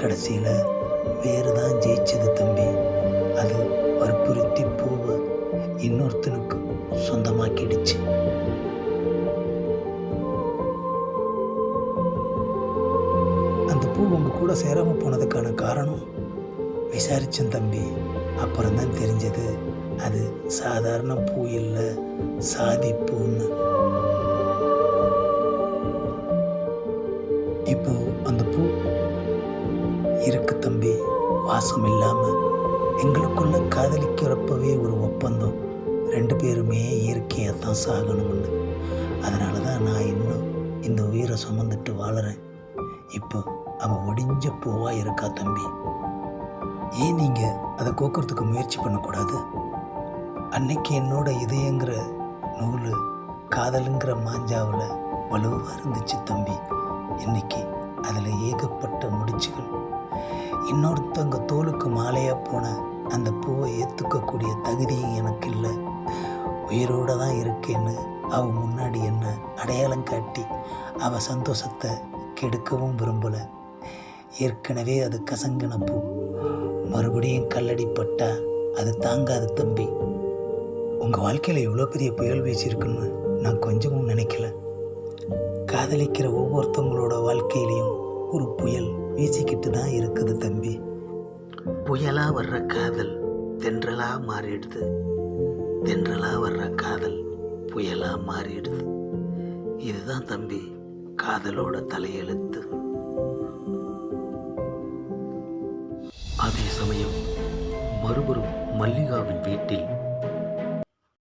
கடைசியில் வேறு தான் ஜெயிச்சது தம்பி. அது வற்புறுத்தி பூவை இன்னொருத்தனுக்கு சொந்தமாக்கிடுச்சு. அந்த பூ உங்கள் கூட சேராமல் போனதுக்கான காரணம் விசாரித்தேன் தம்பி. அப்புறம் தான் தெரிஞ்சது அது சாதாரண பூ இல்லை சாதி பூன்னு. இப்போ வாசம் இல்லாமல் எங்களுக்குள்ள காதலிக்கிறப்பவே ஒரு ஒப்பந்தம். ரெண்டு பேருமே இயற்கையாக தான் சாகணும்னு. அதனால தான் நான் இன்னும் இந்த உயிரை சுமந்துட்டு வாழறேன். இப்போ அவன் ஒடிஞ்ச பூவா இருக்கா தம்பி? ஏன் நீங்கள் அதை கோக்கிறதுக்கு முயற்சி பண்ணக்கூடாது? அன்னைக்கு என்னோட இதயங்கிற நூல் காதலுங்கிற மாஞ்சாவில் வலுவாக இருந்துச்சு தம்பி. இன்னைக்கு அதில் ஏகப்பட்ட முடிச்சுகள். இன்னொருத்தங்க போன அந்த பூவை ஏற்றுக்கக்கூடிய தகுதியும் எனக்கு இல்லை உயிரோடு தான் இருக்கேன்னு அவள் முன்னாடி என்ன அடையாளம் காட்டி அவள் சந்தோஷத்தை கெடுக்கவும் விரும்பலை. ஏற்கனவே அது கசங்கின பூ. மறுபடியும் கல்லடிப்பட்டா அது தாங்காது தம்பி. உங்கள் வாழ்க்கையில் இவ்வளோ பெரிய புயல் வீச்சிருக்குன்னு நான் கொஞ்சமும் நினைக்கல. காதலிக்கிற ஒவ்வொருத்தவங்களோட வாழ்க்கையிலையும் ஒரு புயல் வீசிக்கிட்டு தான் இருக்குது தம்பி. புயலா வர்ற காதல் தென்றலா மாறிடுது. தென்றலா வர்ற காதல் புயலா மாறிடுது. இதுதான் தம்பி காதலோட தலையெழுத்து. அதே சமயம் மறுபுறம் மல்லிகாவின் வீட்டில்